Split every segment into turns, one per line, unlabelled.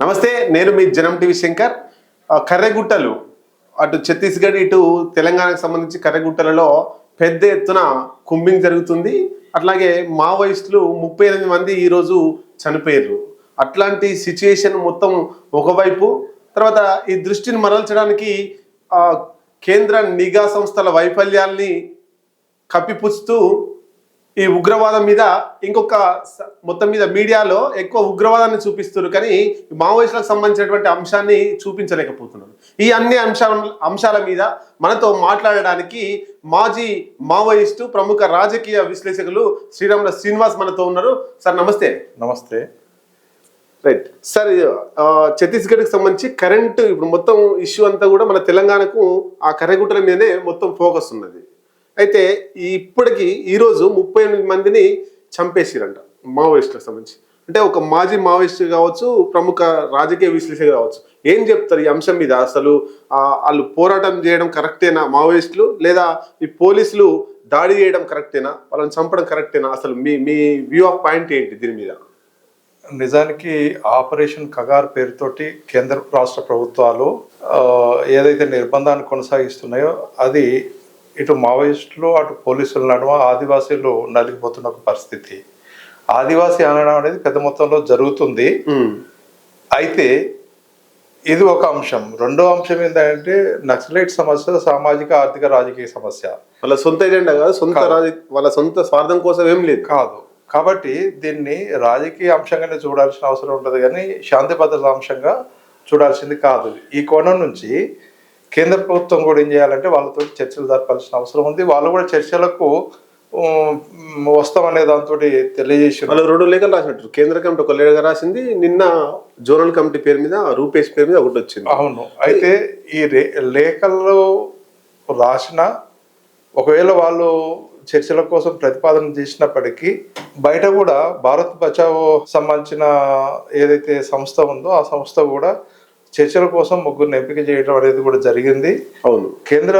నమస్తే నేను మీ జనం టీవీ శంకర్. కర్రెగుట్టలు. అటు ఛత్తీస్గఢ్ ఇటు తెలంగాణకు సంబంధించి కర్రెగుట్టలలో పెద్ద ఎత్తున కుంభింగ్ జరుగుతుంది. అట్లాగే మావోయిస్టులు ముప్పై ఎనిమిది మంది ఈరోజు చనిపోయారు అట్లాంటి సిచ్యుయేషన్ మొత్తం ఒకవైపు తర్వాత ఈ దృష్టిని మరల్చడానికి కేంద్ర నిఘా సంస్థల వైఫల్యాల్ని కప్పిపుచ్చుతూ ఈ ఉగ్రవాదం మీద ఇంకొక మొత్తం మీద మీడియాలో ఎక్కువ ఉగ్రవాదాన్ని చూపిస్తున్నారు. కానీ మావోయిస్టులకు సంబంధించినటువంటి అంశాన్ని చూపించలేకపోతున్నారు. ఈ అన్ని అంశాల అంశాల మీద మనతో మాట్లాడడానికి మాజీ మావోయిస్టు ప్రముఖ రాజకీయ విశ్లేషకులు శ్రీరాముల శ్రీనివాస్ మనతో ఉన్నారు. సార్ నమస్తే.
నమస్తే.
రైట్. సార్ ఛత్తీస్గఢ్కి సంబంధించి కరెంట్ ఇప్పుడు మొత్తం ఇష్యూ అంతా కూడా మన తెలంగాణకు ఆ కర్రెగుట్టల మీదే మొత్తం ఫోకస్ ఉన్నది. అయితే ఈ ఇప్పటికి ఈరోజు ముప్పై ఎనిమిది మందిని చంపేసిరంట మావోయిస్టులకు సంబంధించి. అంటే ఒక మాజీ మావోయిస్ట్ కావచ్చు ప్రముఖ రాజకీయ విశ్లేషకులు కావచ్చు. ఏం చెప్తారు ఈ అంశం మీద? అసలు వాళ్ళు పోరాటం చేయడం కరెక్టేనా మావోయిస్టులు? లేదా ఈ పోలీసులు దాడి చేయడం కరెక్టేనా? వాళ్ళని చంపడం కరెక్టేనా? అసలు మీ మీ వ్యూ ఆఫ్ పాయింట్ ఏంటి దీని మీద?
నిజానికి ఆపరేషన్ కగార్ పేరుతోటి కేంద్ర రాష్ట్ర ప్రభుత్వాలు ఏదైతే నిర్బంధాన్ని కొనసాగిస్తున్నాయో అది ఇటు మావోయిస్టులు అటు పోలీసుల నడుమ ఆదివాసీలు నలిగిపోతున్న ఒక పరిస్థితి. ఆదివాసీ అనడం అనేది పెద్ద మొత్తంలో జరుగుతుంది. అయితే ఇది ఒక అంశం. రెండో అంశం ఏంటంటే నక్సలైట్ సమస్య సామాజిక ఆర్థిక రాజకీయ సమస్య.
వాళ్ళ సొంత ఎజెండా కాదు సొంత వాళ్ళ సొంత స్వార్థం కోసం ఏం లేదు.
కాదు. కాబట్టి దీన్ని రాజకీయ అంశంగానే చూడాల్సిన అవసరం ఉంటుంది కానీ శాంతి భద్రత అంశంగా చూడాల్సింది కాదు. ఈ కోణం నుంచి కేంద్ర ప్రభుత్వం కూడా ఏం చేయాలంటే వాళ్ళతో చర్చలు జరపాల్సిన అవసరం ఉంది. వాళ్ళు కూడా చర్చలకు వస్తామనే దాంతో తెలియజేసి
వాళ్ళు రెండు లేఖలు రాసినట్టు. కేంద్ర కమిటీ ఒక లేఖ రాసింది నిన్న జోనల్ కమిటీ పేరు మీద రూపేష్ పేరు మీద ఒకటి వచ్చింది.
అవును. అయితే ఈ రే- లేఖల్లో రాసిన ఒకవేళ వాళ్ళు చర్చల కోసం ప్రతిపాదన చేసినప్పటికీ బయట కూడా భారత్ బచావో సంబంధించిన ఏదైతే సంస్థ ఉందో ఆ సంస్థ కూడా చర్చల కోసం ముగ్గురిని ఎంపిక చేయడం అనేది కూడా జరిగింది.
అవును.
కేంద్ర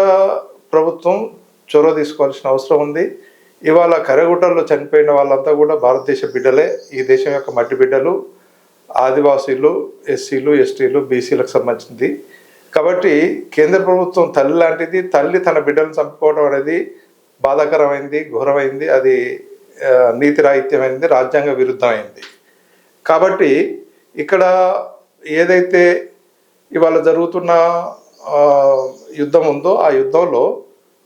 ప్రభుత్వం చొరవ తీసుకోవాల్సిన అవసరం ఉంది. ఇవాళ కరగుట్టల్లో చనిపోయిన వాళ్ళంతా కూడా భారతదేశ బిడ్డలే. ఈ దేశం యొక్క మట్టి బిడ్డలు ఆదివాసీలు ఎస్సీలు ఎస్టీలు బీసీలకు సంబంధించింది. కాబట్టి కేంద్ర ప్రభుత్వం తల్లి లాంటిది. తల్లి తన బిడ్డలను చంపుకోవడం అనేది బాధాకరమైంది ఘోరమైంది. అది నీతి రాహిత్యమైంది రాజ్యాంగ విరుద్ధమైంది. కాబట్టి ఇక్కడ ఏదైతే ఇవాళ జరుగుతున్న యుద్ధం ఉందో ఆ యుద్ధంలో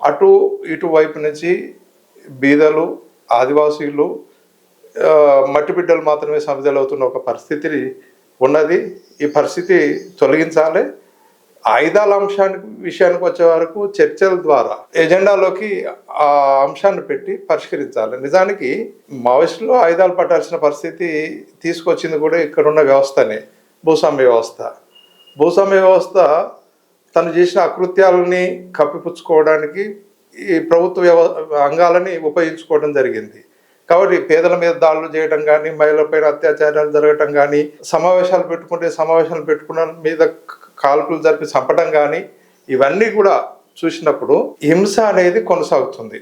అటు ఇటు వైపు నుంచి బీదలు ఆదివాసీలు మట్టి బిడ్డలు మాత్రమే సమిధలవుతున్న ఒక పరిస్థితి ఉన్నది. ఈ పరిస్థితి తొలగించాలి. ఆయుధాల అంశానికి విషయానికి వచ్చే వరకు చర్చల ద్వారా ఎజెండాలోకి ఆ అంశాన్ని పెట్టి పరిష్కరించాలి. నిజానికి మావోయిస్టులు ఆయుధాలు పట్టాల్సిన పరిస్థితి తీసుకొచ్చింది కూడా ఇక్కడున్న వ్యవస్థనే భూస్వామ్య వ్యవస్థ. భూస్వామ్య వ్యవస్థ తను చేసిన అకృత్యాలని కప్పిపుచ్చుకోవడానికి ఈ ప్రభుత్వ వ్యవ అంగాలని ఉపయోగించుకోవడం జరిగింది. కాబట్టి పేదల మీద దాడులు చేయడం కానీ మహిళలపైన అత్యాచారాలు జరగటం కానీ సమావేశాలు పెట్టుకుంటే సమావేశాలు పెట్టుకున్న మీద కాల్పులు జరిపి చంపడం కానీ ఇవన్నీ కూడా చూసినప్పుడు హింస అనేది కొనసాగుతుంది.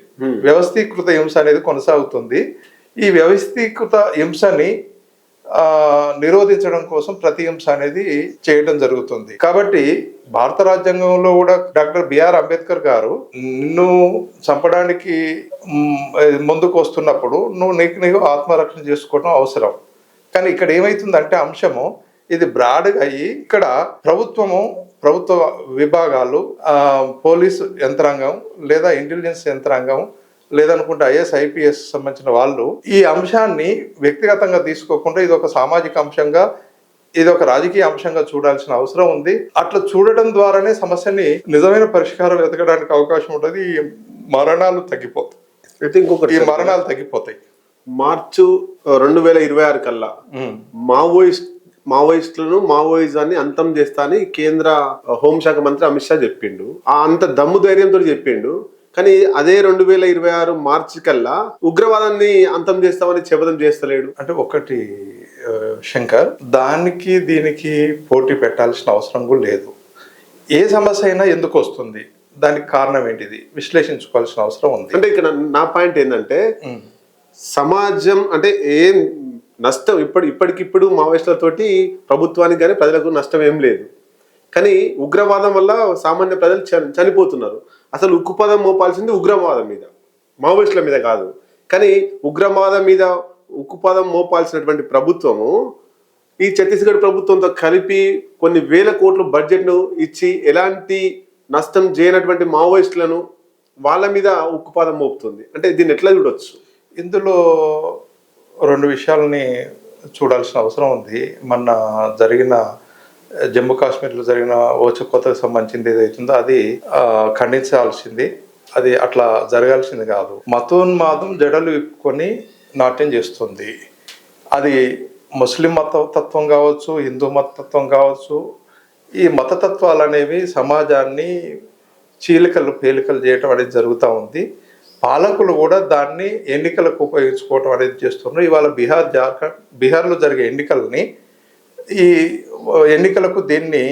వ్యవస్థీకృత హింస అనేది కొనసాగుతుంది. ఈ వ్యవస్థీకృత హింసని నిరోధించడం కోసం ప్రతిహింస అనేది చేయడం జరుగుతుంది. కాబట్టి భారత రాజ్యాంగంలో కూడా డాక్టర్ బిఆర్ అంబేద్కర్ గారు నిన్ను చంపడానికి ముందుకు వస్తున్నప్పుడు నువ్వు నీకు నీకు ఆత్మరక్షణ చేసుకోవడం అవసరం. కానీ ఇక్కడ ఏమైతుందంటే అంశము ఇది బ్రాడ్గా అయ్యి ఇక్కడ ప్రభుత్వము ప్రభుత్వ విభాగాలు పోలీసు యంత్రాంగం లేదా ఇంటెలిజెన్స్ యంత్రాంగం లేదనుకుంటే ఐఎస్ ఐపీఎస్ సంబంధించిన వాళ్ళు ఈ అంశాన్ని వ్యక్తిగతంగా తీసుకోకుండా ఇది ఒక సామాజిక అంశంగా ఇది ఒక రాజకీయ అంశంగా చూడాల్సిన అవసరం ఉంది. అట్లా చూడడం ద్వారానే సమస్యని నిజమైన పరిష్కారం వెతకడానికి అవకాశం ఉంటుంది. ఈ మరణాలు తగ్గిపోతాయి.
ఇంకొకటి
ఈ మరణాలు తగ్గిపోతాయి.
మార్చు రెండు వేల ఇరవై ఆరు కల్లా మావోయిస్ట్ మావోయిస్టులను మావోయిజాన్ని అంతం చేస్తా అని కేంద్ర హోంశాఖ మంత్రి అమిత్ షా చెప్పిండు. ఆ అంత దమ్ము ధైర్యంతో చెప్పిండు. కానీ అదే రెండు వేల ఇరవై ఆరు మార్చి కల్లా ఉగ్రవాదాన్ని అంతం చేస్తామని శపథం చేస్తలేడు.
అంటే ఒకటి శంకర్ దానికి దీనికి పోటీ పెట్టాల్సిన అవసరం కూడా లేదు. ఏ సమస్య అయినా ఎందుకు వస్తుంది? దానికి కారణం ఏంటిది? విశ్లేషించుకోవాల్సిన అవసరం ఉంది.
అంటే ఇక్కడ నా పాయింట్ ఏంటంటే సమాజం అంటే ఏం నష్టం? ఇప్పటి ఇప్పటికిప్పుడు మావోయిస్టులతోటి ప్రభుత్వానికి కానీ ప్రజలకు నష్టం ఏం లేదు. కానీ ఉగ్రవాదం వల్ల సామాన్య ప్రజలు చని- చనిపోతున్నారు. అసలు ఉక్కుపదం మోపాల్సింది ఉగ్రవాదం మీద మావోయిస్టుల మీద కాదు. కానీ ఉగ్రవాదం మీద ఉక్కుపదం మోపాల్సినటువంటి ప్రభుత్వము ఈ ఛత్తీస్గఢ్ ప్రభుత్వంతో కలిపి కొన్ని వేల కోట్ల బడ్జెట్ను ఇచ్చి ఎలాంటి నష్టం చేయనటువంటి మావోయిస్టులను వాళ్ళ మీద ఉక్కుపాదం మోపుతుంది. అంటే దీన్ని ఎట్లా చూడొచ్చు?
ఇందులో రెండు విషయాలని చూడాల్సిన అవసరం ఉంది. మొన్న జరిగిన జమ్మూ కాశ్మీర్లో జరిగిన ఓచకోతకు సంబంధించింది ఏదైతుందో అది ఖండించాల్సింది. అది అట్లా జరగాల్సింది కాదు. మతోన్మాదం జడలు విప్పుకొని నాట్యం చేస్తుంది. అది ముస్లిం మతతత్వం కావచ్చు హిందూ మతతత్వం కావచ్చు ఈ మతతత్వాలు అనేవి సమాజాన్ని చీలికలు పేలికలు చేయటం అనేది జరుగుతూ ఉంది. పాలకులు కూడా దాన్ని ఎన్నికలకు ఉపయోగించుకోవటం అనేది చేస్తున్నారు. ఇవాళ బీహార్ జార్ఖండ్ బీహార్లో జరిగే ఎన్నికల్ని ఈ ఎన్నికలకు దీన్ని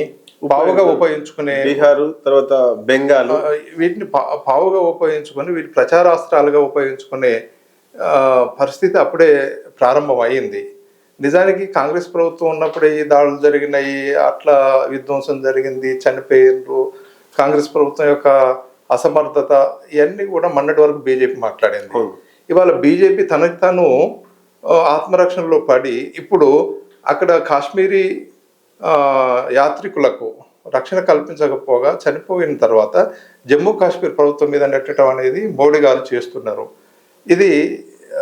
పావుగా ఉపయోగించుకునే
బీహారు తర్వాత బెంగాల్.
వీటిని పావుగా ఉపయోగించుకొని వీటి ప్రచారాస్త్రాలుగా ఉపయోగించుకునే పరిస్థితి అప్పుడే ప్రారంభం అయ్యింది నిజానికి కాంగ్రెస్ ప్రభుత్వం ఉన్నప్పుడే ఈ దాడులు జరిగినాయి అట్లా విధ్వంసం జరిగింది చనిపోయినరు కాంగ్రెస్ ప్రభుత్వం యొక్క అసమర్థత ఇవన్నీ కూడా మొన్నటి వరకు బీజేపీ మాట్లాడింది. ఇవాళ బీజేపీ తనకి తాను ఆత్మరక్షణలో పడి ఇప్పుడు అక్కడ కాశ్మీరీ యాత్రికులకు రక్షణ కల్పించకపోగా చనిపోయిన తర్వాత జమ్మూ కాశ్మీర్ ప్రభుత్వం మీద నెట్టడం అనేది మోడీ గారు చేస్తున్నారు. ఇది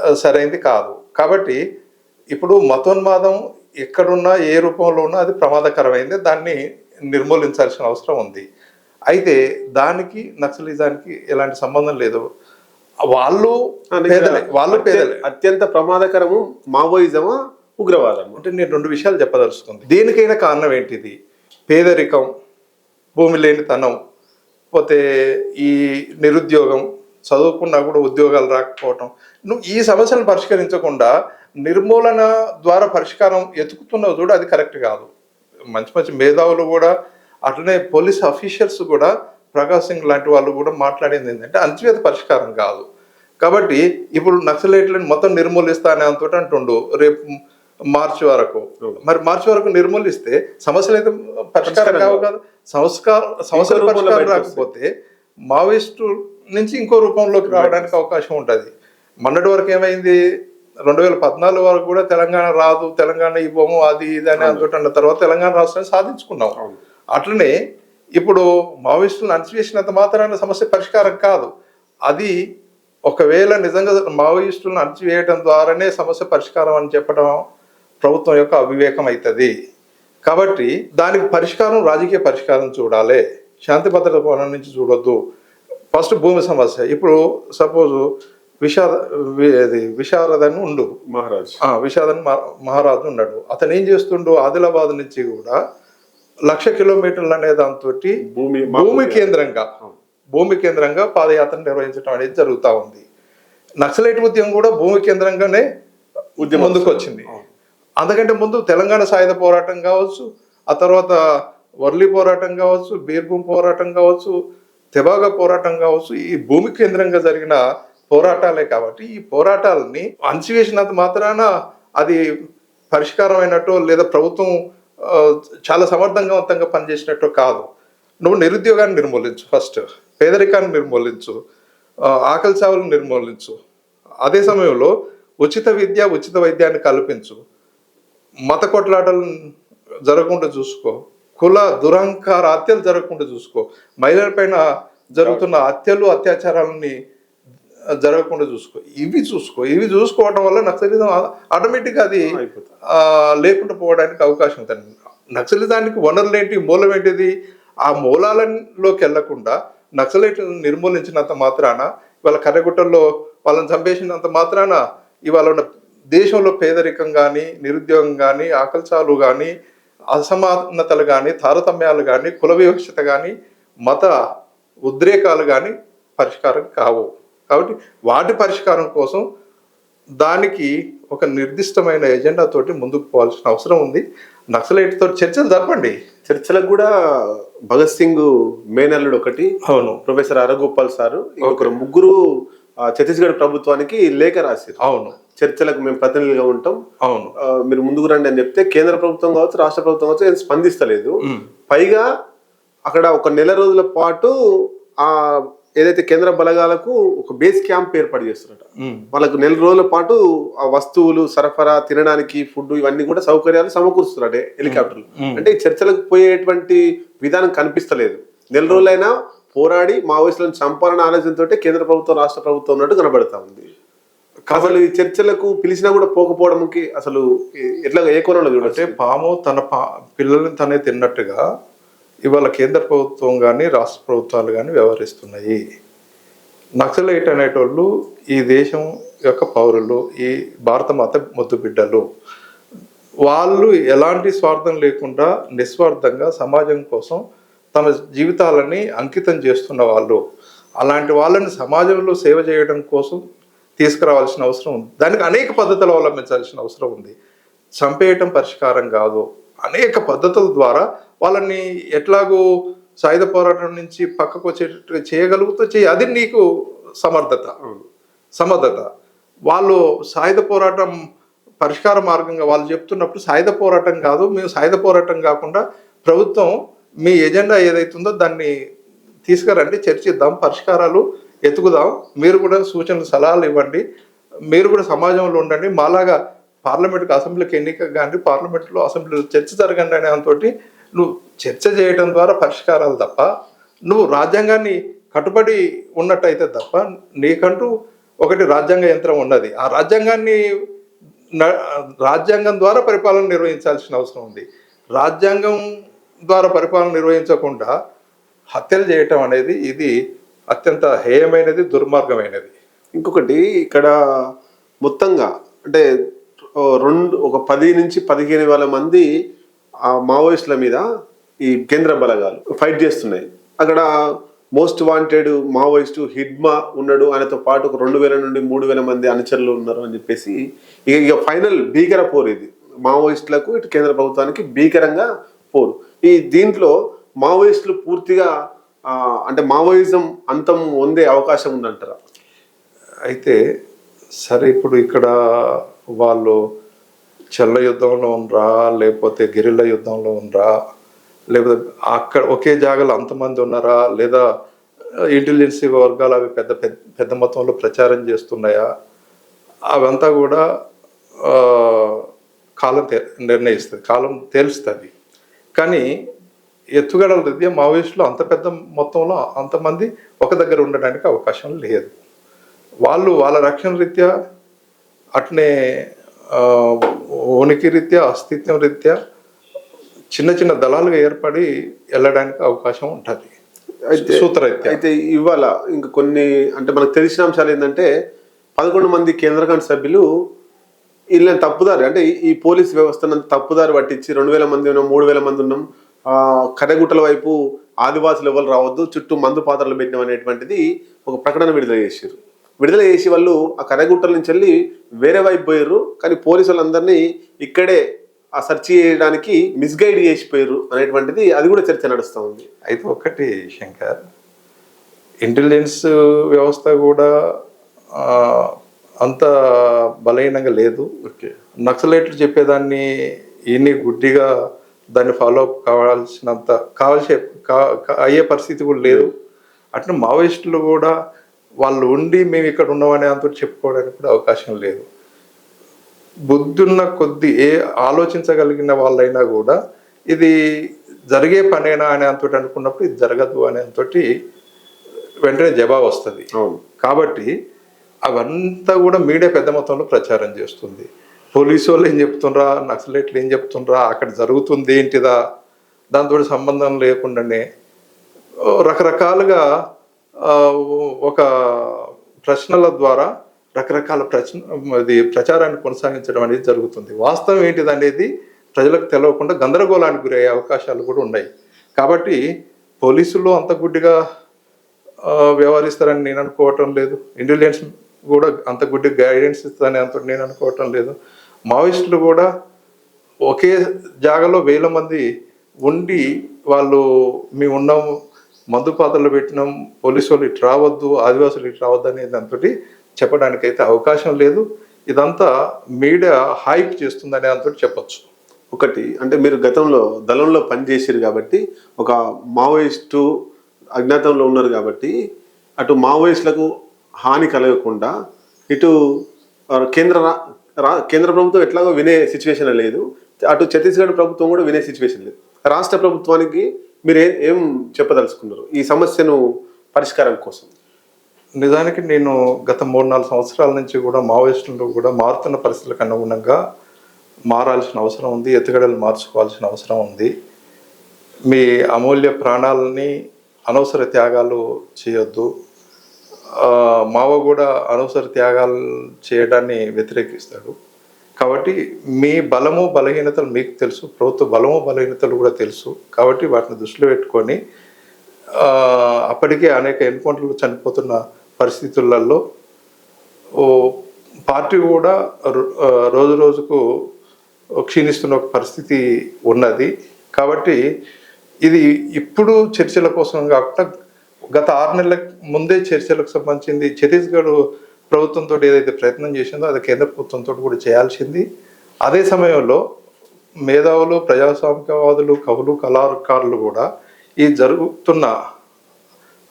ఆ, సరైంది కాదు. కాబట్టి ఇప్పుడు మతోన్మాదం ఎక్కడున్నా ఏ రూపంలో ఉన్నా అది ప్రమాదకరమైంది. దాన్ని నిర్మూలించాల్సిన అవసరం ఉంది. అయితే దానికి నక్సలిజానికి ఎలాంటి సంబంధం లేదు. వాళ్ళు పేదలే వాళ్ళు పేదలే.
అత్యంత ప్రమాదకరము మావోయిజమా ఉగ్రవాదం.
అంటే నేను రెండు విషయాలు చెప్పదలుచుకుంది. దేనికైనా కారణం ఏంటిది? పేదరికం భూమి లేనితనం పోతే ఈ నిరుద్యోగం చదువుకున్నా కూడా ఉద్యోగాలు రాకపోవటం. నువ్వు ఈ సమస్యలను పరిష్కరించకుండా నిర్మూలన ద్వారా పరిష్కారం ఎతుకుతున్నావు చూడు అది కరెక్ట్ కాదు. మంచి మంచి మేధావులు కూడా అట్లనే పోలీస్ అఫీషియల్స్ కూడా ప్రకాష్ సింగ్ లాంటి వాళ్ళు కూడా మాట్లాడింది ఏంటంటే అంచువేత పరిష్కారం కాదు. కాబట్టి ఇప్పుడు నక్సలైట్లను మొత్తం నిర్మూలిస్తా అనే అంతటి అంటుండు. రేపు మార్చి వరకు. మరి మార్చి వరకు నిర్మూలిస్తే సమస్యలు అయితే పరిష్కారం కావు కదా. సంస్కార సమస్యల పరిష్కారం రాకపోతే మావోయిస్టు నుంచి ఇంకో రూపంలోకి రావడానికి అవకాశం ఉంటుంది. మొన్నటి వరకు ఏమైంది? రెండు వేల పద్నాలుగు వరకు కూడా తెలంగాణ రాదు తెలంగాణ ఇవ్వము అది ఇది అని అంతటి అన్న తర్వాత తెలంగాణ రాష్ట్రాన్ని సాధించుకున్నాం. అట్లనే ఇప్పుడు మావోయిస్టులను అణచివేసినంత మాత్రాన సమస్య పరిష్కారం కాదు. అది ఒకవేళ నిజంగా మావోయిస్టులను అణచివేయడం ద్వారానే సమస్య పరిష్కారం అని చెప్పడం ప్రభుత్వం యొక్క అవివేకం అవుతుంది కాబట్టి దానికి పరిష్కారం రాజకీయ పరిష్కారం చూడాలి. శాంతి భద్రత కోణం నుంచి చూడొద్దు. ఫస్ట్ భూమి సమస్య. ఇప్పుడు సపోజ్ విషాద అది విశారదని ఉండు.
మహారాజ్.
విషాదన్ మహా- మహారాజు ఉన్నాడు. అతను ఏం చేస్తుండు? ఆదిలాబాద్ నుంచి కూడా లక్ష కిలోమీటర్లు అనే దాంతో
భూమి
భూమి కేంద్రంగా భూమి కేంద్రంగా పాదయాత్ర నిర్వహించడం అనేది జరుగుతూ ఉంది. నక్సలైట్ ఉద్యమం కూడా భూమి కేంద్రంగానే
ఉద్యమం.
ముందుకు వచ్చింది అందుకంటే ముందు తెలంగాణ సాయుధ పోరాటం కావచ్చు ఆ తర్వాత వర్లీ పోరాటం కావచ్చు బీర్భూమ్ పోరాటం కావచ్చు తెబాగా పోరాటం కావచ్చు ఈ భూమి కేంద్రంగా జరిగిన పోరాటాలే కాబట్టి ఈ పోరాటాలని అణచివేసినంత మాత్రాన అది పరిష్కారం అయినట్టు లేదా ప్రభుత్వం చాలా సమర్థవంతంగా పనిచేసినట్టు కాదు. నువ్వు నిరుద్యోగాన్ని నిర్మూలించు ఫస్ట్ పేదరికాన్ని నిర్మూలించు ఆకలి సేవలను నిర్మూలించు. అదే సమయంలో ఉచిత విద్య ఉచిత వైద్యాన్ని కల్పించు. మత కొట్లాటలు జరగకుండా చూసుకో. కుల దురహంకార హత్యలు జరగకుండా చూసుకో. మహిళల పైన జరుగుతున్న హత్యలు అత్యాచారాలని జరగకుండా చూసుకో. ఇవి చూసుకో. ఇవి చూసుకోవడం వల్ల నక్సలిజం ఆటోమేటిక్గా అది లేకుండా పోవడానికి అవకాశం ఉంటుంది నక్సలిజానికి వనరులు ఏంటి? మూలం ఏంటిది? ఆ మూలాలలోకి వెళ్ళకుండా నక్సలైట్లను నిర్మూలించినంత మాత్రాన ఇవాళ కర్రగుట్టల్లో వాళ్ళని చంపేసినంత మాత్రాన ఇవాళ ఉన్న దేశంలో పేదరికం కానీ నిరుద్యోగం కానీ ఆకల్చాలు కానీ అసమానతలు కానీ తారతమ్యాలు కానీ కుల వివక్షత కానీ మత ఉద్రేకాలు కానీ పరిష్కారం కావు. కాబట్టి వాటి పరిష్కారం కోసం దానికి ఒక నిర్దిష్టమైన ఎజెండా తోటి ముందుకు పోవాల్సిన అవసరం ఉంది. నక్సలైట్ తోటి చర్చలు జరపండి.
చర్చలకు కూడా భగత్ సింగ్ మేనల్లుడు ఒకటి
అవును.
ప్రొఫెసర్ అరగోపాల్ సారు ఇంకొకరు ముగ్గురు ఛత్తీస్గఢ్ ప్రభుత్వానికి లేఖ రాశారు.
అవును.
చర్చలకు మేము ప్రతినిధులుగా ఉంటాం.
అవును.
మీరు ముందుకు రండి అని చెప్తే కేంద్ర ప్రభుత్వం కావచ్చు రాష్ట్ర ప్రభుత్వం కావచ్చు ఏం స్పందిస్తలేదు. పైగా అక్కడ ఒక నెల రోజుల పాటు ఆ ఏదైతే కేంద్ర బలగాలకు ఒక బేస్ క్యాంప్ ఏర్పాటు చేస్తున్నట
ఉమ్.
వాళ్ళకు నెల రోజుల పాటు ఆ వస్తువులు సరఫరా తినడానికి ఫుడ్ ఇవన్నీ కూడా సౌకర్యాలు సమకూరుస్తున్నాడు హెలికాప్టర్లు. అంటే ఈ చర్చలకు పోయేటువంటి విధానం కనిపిస్తలేదు. నెల రోజులైనా పోరాడి మావోయిస్టులను చంపాలన్న ఆలోచనతో కేంద్ర ప్రభుత్వం రాష్ట్ర ప్రభుత్వం ఉన్నట్టు కనబడతా ఉంది. అసలు ఈ చర్చలకు పిలిచినా కూడా పోకపోవడంకి అసలు ఎట్లా ఏ కోణంలో చూడొచ్చు?
పాము తన పా పిల్లల్ని తనే తిన్నట్టుగా ఇవాళ కేంద్ర ప్రభుత్వం కానీ రాష్ట్ర ప్రభుత్వాలు కానీ వ్యవహరిస్తున్నాయి. నక్సలైట్ అనేటోళ్ళు ఈ దేశం యొక్క పౌరులు ఈ భారత మాత ముద్దు బిడ్డలు. వాళ్ళు ఎలాంటి స్వార్థం లేకుండా నిస్వార్థంగా సమాజం కోసం తమ జీవితాలని అంకితం చేస్తున్న వాళ్ళు. అలాంటి వాళ్ళని సమాజంలో సేవ చేయడం కోసం తీసుకురావాల్సిన అవసరం ఉంది. దానికి అనేక పద్ధతులు అవలంబించాల్సిన అవసరం ఉంది. చంపేయటం పరిష్కారం కాదు. అనేక పద్ధతుల ద్వారా వాళ్ళని ఎట్లాగో సాయుధ పోరాటం నుంచి పక్కకు వచ్చేటట్టు చేయగలుగుతూ చేయ. అది నీకు సమర్థత. సమర్థత. వాళ్ళు సాయుధ పోరాటం పరిష్కార మార్గంగా వాళ్ళు చెప్తున్నప్పుడు సాయుధ పోరాటం కాదు మేము సాయుధ పోరాటం కాకుండా ప్రభుత్వం మీ ఎజెండా ఏదైతుందో దాన్ని తీసుకురండి చర్చిద్దాం. పరిష్కారాలు ఎతుకుదాం మీరు కూడా సూచనలు సలహాలు ఇవ్వండి. మీరు కూడా సమాజంలో ఉండండి. మాలాగా పార్లమెంట్కి అసెంబ్లీకి ఎన్నిక కానీ పార్లమెంట్లో అసెంబ్లీలో చర్చ జరగండి అనే దాంతోటి నువ్వు చర్చ చేయడం ద్వారా పరిష్కారాలు తప్ప నువ్వు రాజ్యాంగాన్ని కట్టుబడి ఉన్నట్టయితే తప్ప నీకంటూ ఒకటి రాజ్యాంగ యంత్రం ఉన్నది. ఆ రాజ్యాంగాన్ని రాజ్యాంగం ద్వారా పరిపాలన నిర్వహించాల్సిన అవసరం ఉంది. రాజ్యాంగం ద్వారా పరిపాలన నిర్వహించకుండా హత్యలు చేయటం అనేది ఇది అత్యంత హేయమైనది దుర్మార్గమైనది.
ఇంకొకటి ఇక్కడ మొత్తంగా అంటే రెండు ఒక పది నుంచి పదిహేను వేల మంది ఆ మావోయిస్టుల మీద ఈ కేంద్ర బలగాలు ఫైట్ చేస్తున్నాయి. అక్కడ మోస్ట్ వాంటెడ్ మావోయిస్టు హిడ్మా ఉన్నాడు. ఆయనతో పాటు ఒక రెండు వేల నుండి మూడు వేల మంది అనుచరులు ఉన్నారు అని చెప్పేసి ఇక ఇక ఫైనల్ భీకర పోరు ఇది. మావోయిస్టులకు ఇటు కేంద్ర ప్రభుత్వానికి భీకరంగా పోరు. ఈ దీంట్లో మావోయిస్టులు పూర్తిగా అంటే మావోయిజం అంతం ఉందే అవకాశం ఉందంటారా?
అయితే సరే ఇప్పుడు ఇక్కడ వాళ్ళు చెల్ల యుద్ధంలో ఉండరా లేకపోతే గెరిల్ల యుద్ధంలో ఉండరా లేకపోతే అక్కడ ఒకే జాగాలో అంతమంది ఉన్నారా లేదా ఇంటెలిజెన్సీ వర్గాలు అవి పెద్ద పెద్ద పెద్ద మొత్తంలో ప్రచారం చేస్తున్నాయా అవంతా కూడా కాలం తే నిర్ణయిస్తుంది కాలం తేలుస్తుంది. కానీ ఎత్తుగడల రీత్యా మావోయిస్టులు అంత పెద్ద మొత్తంలో అంతమంది ఒక దగ్గర ఉండడానికి అవకాశం లేదు. వాళ్ళు వాళ్ళ రక్షణ రీత్యా అట్నే ఉనికి రీత్యా అస్తిత్వం రీత్యా చిన్న చిన్న దళాలుగా ఏర్పడి వెళ్ళడానికి అవకాశం ఉంటుంది.
అయితే-
సూత్రరీత్యా.
అయితే ఇవాళ ఇంకా కొన్ని అంటే మనకు తెలిసిన అంశాలు ఏంటంటే పదకొండు మంది కేంద్ర కమిటీ సభ్యులు వీళ్ళని తప్పుదారి అంటే ఈ- ఈ పోలీస్ వ్యవస్థను తప్పుదారి పట్టించి రెండు వేల మంది ఉన్నాం మూడు వేల మంది ఉన్నాం ఆ, కర్రగుట్టల వైపు ఆదివాసులు ఎవరు రావద్దు చుట్టూ మందు పాత్రలు పెట్టినాం అనేటువంటిది ఒక ప్రకటన విడుదల చేశారు విడుదల చేసి వాళ్ళు ఆ కర్రగుట్టల నుంచి వెళ్ళి వేరే వైపు పోయారు కానీ పోలీసు వాళ్ళందరినీ ఇక్కడే ఆ సెర్చ్ చేయడానికి మిస్గైడ్ చేసిపోయారు అనేటువంటిది అది కూడా చర్చ నడుస్తూ ఉంది.
అయితే ఒకటి శంకర్ ఇంటెలిజెన్స్ వ్యవస్థ కూడా అంత బలహీనంగా లేదు.
ఓకే.
నక్సలైట్లు చెప్పేదాన్ని ఇన్ని గుడ్డిగా దాన్ని ఫాలో అప్ కావాల్సినంత కావాల్సి అయ్యే పరిస్థితి కూడా లేదు. అట్లా మావోయిస్టులు కూడా వాళ్ళు ఉండి మేము ఇక్కడ ఉన్నామని అంత చెప్పుకోవడానికి కూడా అవకాశం లేదు. బుద్ధున్న కొద్ది ఏ ఆలోచించగలిగిన వాళ్ళైనా కూడా ఇది జరిగే పనేనా అని అంతటి అనుకున్నప్పుడు ఇది జరగదు అని అంతటి వెంటనే జవాబు వస్తుంది. కాబట్టి అవంతా కూడా మీడియా పెద్ద మొత్తంలో ప్రచారం చేస్తుంది. పోలీసు వాళ్ళు ఏం చెప్తుండ్రా? నక్సలైట్లు ఏం చెప్తుండ్రా? అక్కడ జరుగుతుంది ఏంటిదా? దాంతో సంబంధం లేకుండానే రకరకాలుగా ఒక ప్రశ్నల ద్వారా రకరకాల ప్రశ్న అది ప్రచారాన్ని కొనసాగించడం అనేది జరుగుతుంది. వాస్తవం ఏంటిది అనేది ప్రజలకు తెలియకుండా గందరగోళానికి గురయ్యే అవకాశాలు కూడా ఉన్నాయి. కాబట్టి పోలీసులు అంత గుడ్డిగా వ్యవహరిస్తారని నేను అనుకోవటం లేదు. ఇంటెలిజెన్స్ కూడా అంత గుడ్డి గైడెన్స్ ఇస్తారని అంత నేను అనుకోవటం లేదు. మావోయిస్టులు కూడా ఒకే జాగాలో వేల మంది ఉండి వాళ్ళు మేము ఉన్నాము మందు పాత్రలు పెట్టినాం పోలీసు వాళ్ళు ఇటు రావద్దు ఆదివాసులు ఇటు రావద్దు అనే దాంతో చెప్పడానికైతే అవకాశం లేదు. ఇదంతా మీడియా హైప్ చేస్తుందనే అంతా చెప్పచ్చు.
ఒకటి అంటే మీరు గతంలో దళంలో పనిచేసారు కాబట్టి ఒక మావోయిస్టు అజ్ఞాతంలో ఉన్నారు కాబట్టి అటు మావోయిస్టులకు హాని కలగకుండా ఇటు కేంద్ర కేంద్ర ప్రభుత్వం ఎట్లాగో వినే సిచ్యువేషన్ లేదు. అటు ఛత్తీస్గఢ్ ప్రభుత్వం కూడా వినే సిచ్యువేషన్ లేదు. రాష్ట్ర ప్రభుత్వానికి మీరు ఏం ఏం చెప్పదలుచుకున్నారు ఈ సమస్యను పరిష్కారం కోసం?
నిజానికి నేను గత మూడు నాలుగు సంవత్సరాల నుంచి కూడా మావోయిస్టులు కూడా మారుతున్న పరిస్థితులకు అనుగుణంగా మారాల్సిన అవసరం ఉంది ఎత్తుగడలు మార్చుకోవాల్సిన అవసరం ఉంది. మీ అమూల్య ప్రాణాలని అనవసర త్యాగాలు చేయొద్దు. మావ కూడా అనవసర త్యాగాలు చేయడాన్ని వ్యతిరేకిస్తాడు. కాబట్టి మీ బలము బలహీనతలు మీకు తెలుసు ప్రభుత్వ బలము బలహీనతలు కూడా తెలుసు. కాబట్టి వాటిని దృష్టిలో పెట్టుకొని అప్పటికే అనేక ఎన్కౌంటర్లు చనిపోతున్న పరిస్థితులలో ఓ పార్టీ కూడా రో- రోజు రోజుకు క్షీణిస్తున్న ఒక పరిస్థితి ఉన్నది. కాబట్టి ఇది ఇప్పుడు చర్చల కోసం కాకుండా గత ఆరు నెలల ముందే చర్చలకు సంబంధించింది ఛత్తీస్గఢ్ ప్రభుత్వంతో ఏదైతే ప్రయత్నం చేసిందో అది కేంద్ర ప్రభుత్వంతో కూడా చేయాల్సింది. అదే సమయంలో మేధావులు ప్రజాస్వామికవాదులు కవులు కళాకారులు కూడా ఈ జరుగుతున్న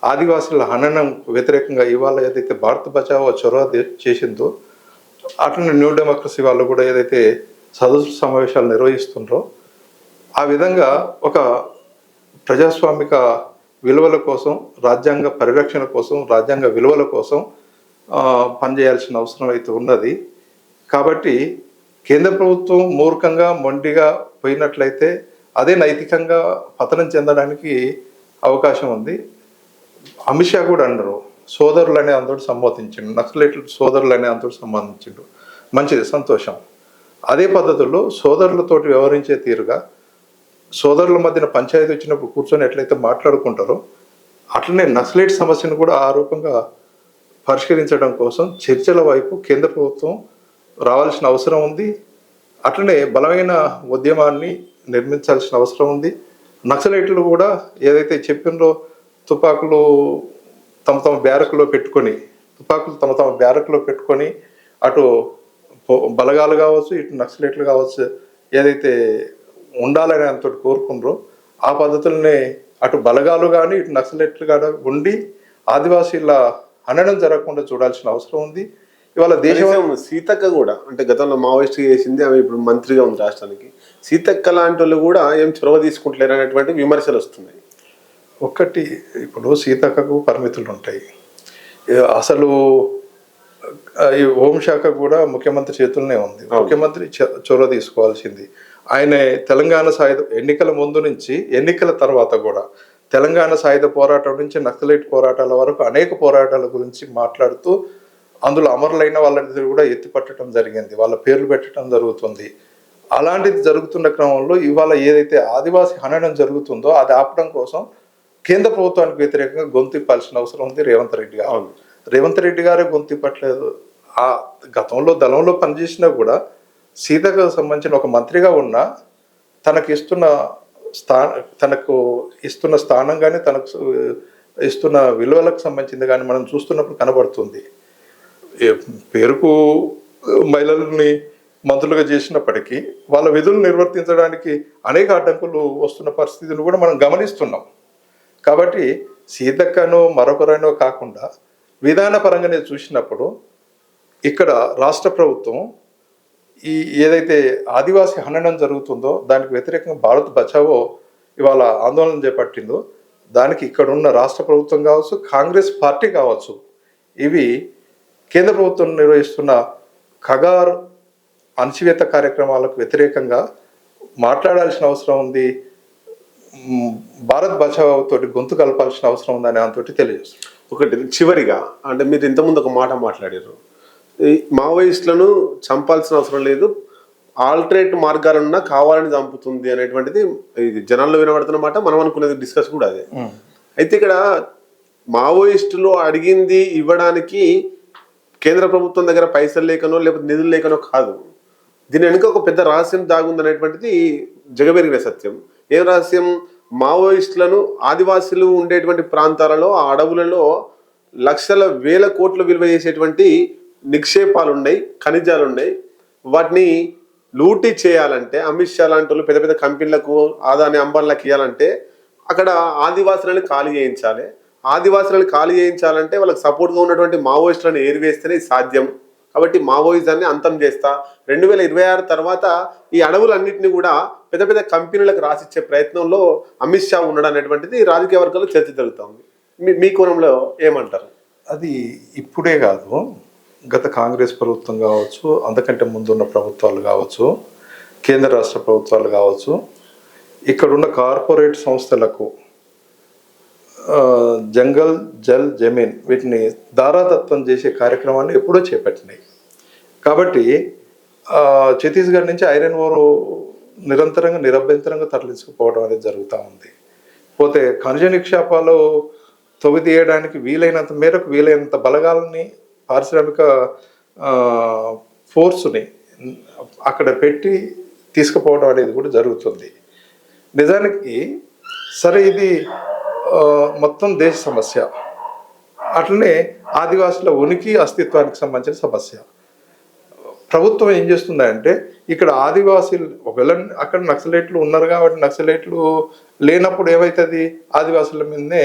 ఆదివాసుల హననం వ్యతిరేకంగా ఇవాళ ఏదైతే భారత్ బచావో చొరవ చేసిందో అట్లనే న్యూ డెమోక్రసీ వాళ్ళు కూడా ఏదైతే సదస్సు సమావేశాలు నిర్వహిస్తుండ్రో ఆ విధంగా ఒక ప్రజాస్వామిక విలువల కోసం రాజ్యాంగ పరిరక్షణ కోసం రాజ్యాంగ విలువల కోసం పనిచేయాల్సిన అవసరం అయితే ఉన్నది. కాబట్టి కేంద్ర ప్రభుత్వం మూర్ఖంగా మొండిగా పోయినట్లయితే అదే నైతికంగా పతనం చెందడానికి అవకాశం ఉంది. అమిత్ షా కూడా అన్నారు సోదరులు అనే అందరూ సంబోధించిండు నక్సలైట్లు సోదరులు అనే అందరూ సంబంధించిండు మంచిది సంతోషం. అదే పద్ధతుల్లో సోదరులతోటి వ్యవహరించే తీరుగా సోదరుల మధ్యన పంచాయతీ వచ్చినప్పుడు కూర్చొని ఎట్లయితే మాట్లాడుకుంటారో అట్లనే నక్సలైట్ సమస్యను కూడా ఆ రూపంగా పరిష్కరించడం కోసం చర్చల వైపు కేంద్ర ప్రభుత్వం రావాల్సిన అవసరం ఉంది. అట్లనే బలమైన ఉద్యమాన్ని నిర్మించాల్సిన అవసరం ఉంది. నక్సలైట్లు కూడా ఏదైతే చెప్పినో తుపాకులు తమ తమ బ్యారకులో పెట్టుకొని తుపాకులు తమ తమ బ్యారకులో పెట్టుకొని అటు బలగాలు కావచ్చు ఇటు నక్సలైట్లు కావచ్చు ఏదైతే ఉండాలని అంత కోరుకుండ్రో ఆ పద్ధతులనే అటు బలగాలు కానీ ఇటు నక్సలైట్లు కానీ ఉండి ఆదివాసీల అనడం జరగకుండా చూడాల్సిన అవసరం ఉంది. ఇవాళ దేశం
సీతక్క కూడా అంటే గతంలో మావోయిస్ట్ చేసింది ఆమె ఇప్పుడు మంత్రిగా ఉంది రాష్ట్రానికి. సీతక్క లాంటి వాళ్ళు కూడా ఏం చొరవ తీసుకుంటలేరు అనేటువంటి విమర్శలు వస్తున్నాయి.
ఒక్కటి ఇప్పుడు సీతక్కకు పరిమితులు ఉంటాయి. అసలు ఈ హోంశాఖ కూడా ముఖ్యమంత్రి చేతుల్లోనే ఉంది. ముఖ్యమంత్రి చొరవ తీసుకోవాల్సింది. ఆయన తెలంగాణ సాయుధ ఎన్నికల ముందు నుంచి ఎన్నికల తర్వాత కూడా తెలంగాణ సాయుధ పోరాటం నుంచి నక్సలైట్ పోరాటాల వరకు అనేక పోరాటాల గురించి మాట్లాడుతూ అందులో అమరులైన వాళ్ళని కూడా ఎత్తిపట్టడం జరిగింది. వాళ్ళ పేర్లు పెట్టడం జరుగుతుంది. అలాంటిది జరుగుతున్న క్రమంలో ఇవాళ ఏదైతే ఆదివాసీ హననం జరుగుతుందో అది ఆపడం కోసం కేంద్ర ప్రభుత్వానికి వ్యతిరేకంగా గొంతిప్పాల్సిన అవసరం ఉంది రేవంత్ రెడ్డి గారు. రేవంత్ రెడ్డి గారే గొంతిప్పట్లేదు ఆ గతంలో దళంలో పనిచేసినా కూడా సీతకు సంబంధించిన ఒక మంత్రిగా ఉన్న తనకి ఇస్తున్న స్థా తనకు ఇస్తున్న స్థానం కానీ తనకు ఇస్తున్న విలువలకు సంబంధించింది కానీ మనం చూస్తున్నప్పుడు కనబడుతుంది. పేరుకు మహిళల్ని మంత్రులుగా చేసినప్పటికీ వాళ్ళ విధులు నిర్వర్తించడానికి అనేక అడ్డంకులు వస్తున్న పరిస్థితిని కూడా మనం గమనిస్తున్నాం. కాబట్టి సీతక్కనో మరొకరనో కాకుండా విధానపరంగానే చూసినప్పుడు ఇక్కడ రాష్ట్ర ప్రభుత్వం ఈ ఏదైతే ఆదివాసీ హననం జరుగుతుందో దానికి వ్యతిరేకంగా భారత్ బచావో ఇవాళ ఆందోళన చేపట్టిందో దానికి ఇక్కడ ఉన్న రాష్ట్ర ప్రభుత్వం కావచ్చు కాంగ్రెస్ పార్టీ కావచ్చు ఇవి కేంద్ర ప్రభుత్వం నిర్వహిస్తున్న ఖగార్ అణచివేత కార్యక్రమాలకు వ్యతిరేకంగా మాట్లాడాల్సిన అవసరం ఉంది. భారత్ బచావో తోటి గొంతు కలపాల్సిన అవసరం ఉందని అంతటి తెలియజేస్తుంది
ఒకటి చివరిగా అంటే మీరు ఇంతకుముందు ఒక మాట మాట్లాడారు. మావోయిస్టులను చంపాల్సిన అవసరం లేదు. ఆల్టర్నేట్ మార్గాలన్నా కావాలని చంపుతుంది అనేటువంటిది ఇది జనాల్లో వినబడుతున్న మాట. మనం అనుకునేది డిస్కస్ కూడా అదే. అయితే ఇక్కడ మావోయిస్టులు అడిగింది ఇవ్వడానికి కేంద్ర ప్రభుత్వం దగ్గర పైసలు లేకనో లేకపోతే నిధులు లేకనో కాదు. దీని వెనుక ఒక పెద్ద రహస్యం దాగుంది అనేటువంటిది జగబెరిగిన సత్యం. ఏ రహస్యం? మావోయిస్టులను ఆదివాసులు ఉండేటువంటి ప్రాంతాలలో ఆ అడవులలో లక్షల వేల కోట్ల విలువ చేసేటువంటి నిక్షేపాలు ఉన్నాయి ఖనిజాలు ఉన్నాయి వాటిని లూటీ చేయాలంటే అమిత్ షా లాంటి వాళ్ళు పెద్ద పెద్ద కంపెనీలకు ఆదాని అంబాన్లకు ఇవ్వాలంటే అక్కడ ఆదివాసులను ఖాళీ చేయించాలి. ఆదివాసులను ఖాళీ చేయించాలంటే వాళ్ళకి సపోర్ట్గా ఉన్నటువంటి మావోయిస్టులను ఏరివేస్తేనే సాధ్యం. కాబట్టి మావోయిజాన్ని అంతం చేస్తా. రెండు వేల ఇరవై ఆరు తర్వాత ఈ అడవులన్నింటినీ కూడా పెద్ద పెద్ద కంపెనీలకు రాసిచ్చే ప్రయత్నంలో అమిత్ షా ఉండడం అనేటువంటిది రాజకీయ వర్గాల్లో చర్చ జరుగుతుంది. మీ మీ కోణంలో ఏమంటారు?
అది ఇప్పుడే కాదు. గత కాంగ్రెస్ ప్రభుత్వం కావచ్చు అంతకంటే ముందున్న ప్రభుత్వాలు కావచ్చు కేంద్ర రాష్ట్ర ప్రభుత్వాలు కావచ్చు ఇక్కడున్న కార్పొరేట్ సంస్థలకు జంగల్ జల్ జమీన్ వీటిని దారాతత్వం చేసే కార్యక్రమాన్ని ఎప్పుడో చేపట్టినాయి. కాబట్టి ఛత్తీస్గఢ్ నుంచి ఐరన్ ఓర్ నిరంతరంగా నిరభ్యంతరంగా తరలించుకుపోవడం అనేది జరుగుతూ ఉంది. పోతే ఖనిజ నిక్షేపాలు తొవి తీయడానికి వీలైనంత మేరకు వీలైనంత బలగాలని పారిశ్రామిక ఫోర్స్ని అక్కడ పెట్టి తీసుకుపోవడం అనేది కూడా జరుగుతుంది. నిజానికి సరే ఇది మొత్తం దేశ సమస్య. అట్లనే ఆదివాసుల ఉనికి అస్తిత్వానికి సంబంధించిన సమస్య. ప్రభుత్వం ఏం చేస్తుందంటే ఇక్కడ ఆదివాసీలు ఒకవేళ అక్కడ నక్సలైట్లు ఉన్నారు కాబట్టి నక్సలైట్లు లేనప్పుడు ఏమవుతుంది ఆదివాసుల మీదనే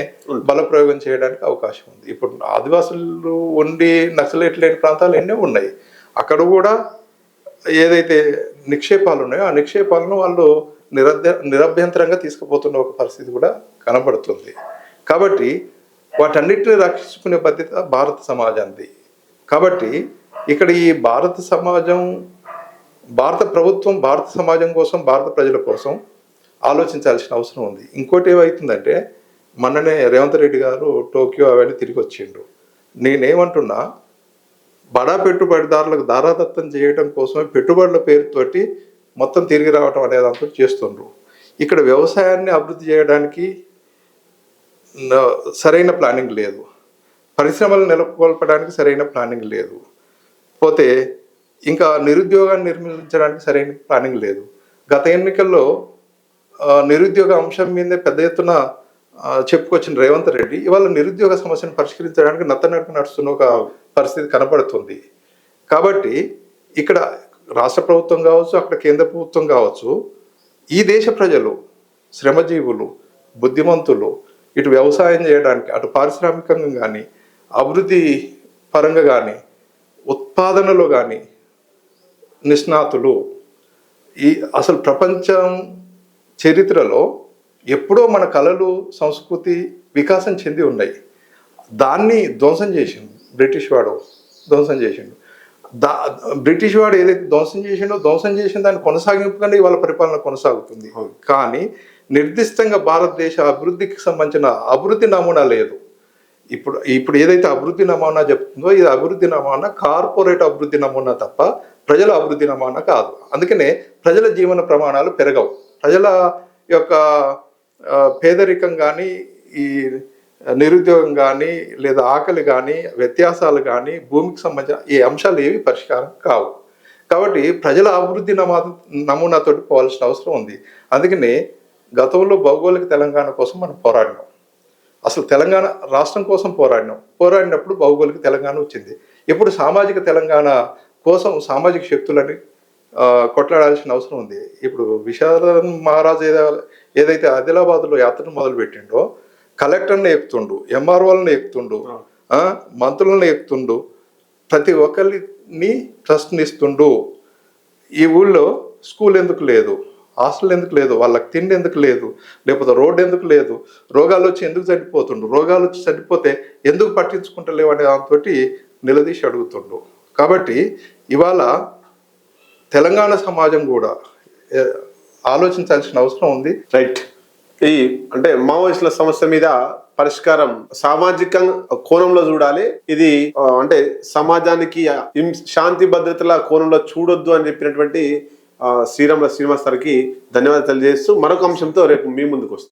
బలప్రయోగం చేయడానికి అవకాశం ఉంది. ఇప్పుడు ఆదివాసులు ఉండి నక్సలైట్లు లేని ప్రాంతాలు ఎన్నో ఉన్నాయి. అక్కడ కూడా ఏదైతే నిక్షేపాలు ఉన్నాయో ఆ నిక్షేపాలను వాళ్ళు నిరభ్య నిరభ్యంతరంగా తీసుకుపోతున్న ఒక పరిస్థితి కూడా కనబడుతుంది. కాబట్టి వాటన్నిటిని రక్షించుకునే బాధ్యత భారత సమాజానికి కాబట్టి ఇక్కడ ఈ భారత సమాజం భారత ప్రభుత్వం భారత సమాజం కోసం భారత ప్రజల కోసం ఆలోచించాల్సిన అవసరం ఉంది. ఇంకోటి ఏమవుతుందంటే మొన్ననే రేవంత్ రెడ్డి గారు టోక్యో అవన్నీ తిరిగి వచ్చిండు నేనేమంటున్నా బడా పెట్టుబడిదారులకు దారాదత్తం చేయడం కోసమే పెట్టుబడుల పేరుతోటి మొత్తం తిరిగి రావటం అనేది అంతా చేస్తుండ్రు. ఇక్కడ వ్యవసాయాన్ని అభివృద్ధి చేయడానికి సరైన ప్లానింగ్ లేదు. పరిశ్రమలు నెలకొల్పడానికి సరైన ప్లానింగ్ లేదు. పోతే ఇంకా నిరుద్యోగాన్ని నిర్మించడానికి సరైన ప్లానింగ్ లేదు. గత ఎన్నికల్లో నిరుద్యోగ అంశం మీదే పెద్ద ఎత్తున చెప్పుకొచ్చిన రేవంత్ రెడ్డి ఇవాళ నిరుద్యోగ సమస్యను పరిష్కరించడానికి నత్తనడక నడుస్తున్న ఒక పరిస్థితి కనబడుతుంది కాబట్టి ఇక్కడ రాష్ట్ర ప్రభుత్వం కావచ్చు అక్కడ కేంద్ర ప్రభుత్వం కావచ్చు ఈ దేశ ప్రజలు శ్రమజీవులు బుద్ధిమంతులు ఇటు వ్యవసాయం చేయడానికి అటు పారిశ్రామికంగా కానీ అభివృద్ధి పరంగా కానీ ఉత్పాదనలో కానీ నిష్ణాతులు ఈ అసలు ప్రపంచం చరిత్రలో ఎప్పుడో మన కళలు సంస్కృతి వికాసం చెంది ఉన్నాయి. దాన్ని ధ్వంసం చేసిండు బ్రిటిష్ వాడు ధ్వంసం చేసిండు. దా బ్రిటిష్ వాడు ఏదైతే ధ్వంసం చేసిండో ధ్వంసం చేసిన దాన్ని కొనసాగింపుగానే ఇవాళ పరిపాలన కొనసాగుతుంది. కానీ నిర్దిష్టంగా భారతదేశ అభివృద్ధికి సంబంధించిన అభివృద్ధి నమూనా లేదు. ఇప్పుడు ఇప్పుడు ఏదైతే అభివృద్ధి నమూనా చెప్తుందో ఇది అభివృద్ధి నమూనా కార్పొరేట్ అభివృద్ధి నమూనా తప్ప ప్రజల అభివృద్ధి నమూనా కాదు. అందుకనే ప్రజల జీవన ప్రమాణాలు పెరగవు. ప్రజల యొక్క పేదరికం కానీ ఈ నిరుద్యోగం కానీ లేదా ఆకలి కానీ వ్యత్యాసాలు కానీ భూమికి సంబంధించిన ఈ అంశాలు ఏవి పరిష్కారం కావు. కాబట్టి ప్రజల అభివృద్ధి నమా నమూనాతోటి పోవాల్సిన అవసరం ఉంది. అందుకనే గతంలో భౌగోళిక తెలంగాణ కోసం మనం పోరాడినాం. అసలు తెలంగాణ రాష్ట్రం కోసం పోరాడినాం. పోరాడినప్పుడు భౌగోళిక తెలంగాణ వచ్చింది. ఇప్పుడు సామాజిక తెలంగాణ కోసం సామాజిక శక్తులని కొట్లాడాల్సిన అవసరం ఉంది. ఇప్పుడు విశాల మహారాజు ఏదో- ఏదైతే ఆదిలాబాద్లో యాత్రను మొదలు పెట్టిండో కలెక్టర్ని ఎక్కుతుండు ఎంఆర్ఓలను ఎక్కుతుండు మంత్రులను ఎక్కుతుండు ప్రతి ఒక్కరిని ప్రశ్నిస్తుండు ఈ ఊళ్ళో స్కూల్ ఎందుకు లేదు? హాస్టల్ ఎందుకు లేదు? వాళ్ళకి తిండి ఎందుకు లేదు? లేకపోతే రోడ్డు ఎందుకు లేదు? రోగాలు వచ్చి ఎందుకు చనిపోతుండు రోగాలు వచ్చి చనిపోతే ఎందుకు పట్టించుకుంటలేవు అనే దాంతో నిలదీసి అడుగుతుండు కాబట్టి ఇవాళ తెలంగాణ సమాజం కూడా ఆలోచించాల్సిన అవసరం ఉంది.
రైట్ ఈ అంటే మావోయిస్టుల సమస్య మీద పరిష్కారం సామాజిక కోణంలో చూడాలి. ఇది అంటే సమాజానికి శాంతి భద్రతల కోణంలో చూడొద్దు అని చెప్పినటువంటి శ్రీరాముల శ్రీనివాస్ గారికి ధన్యవాదాలు తెలియజేస్తూ మరొక అంశంతో రేపు మీ ముందుకు వస్తాం.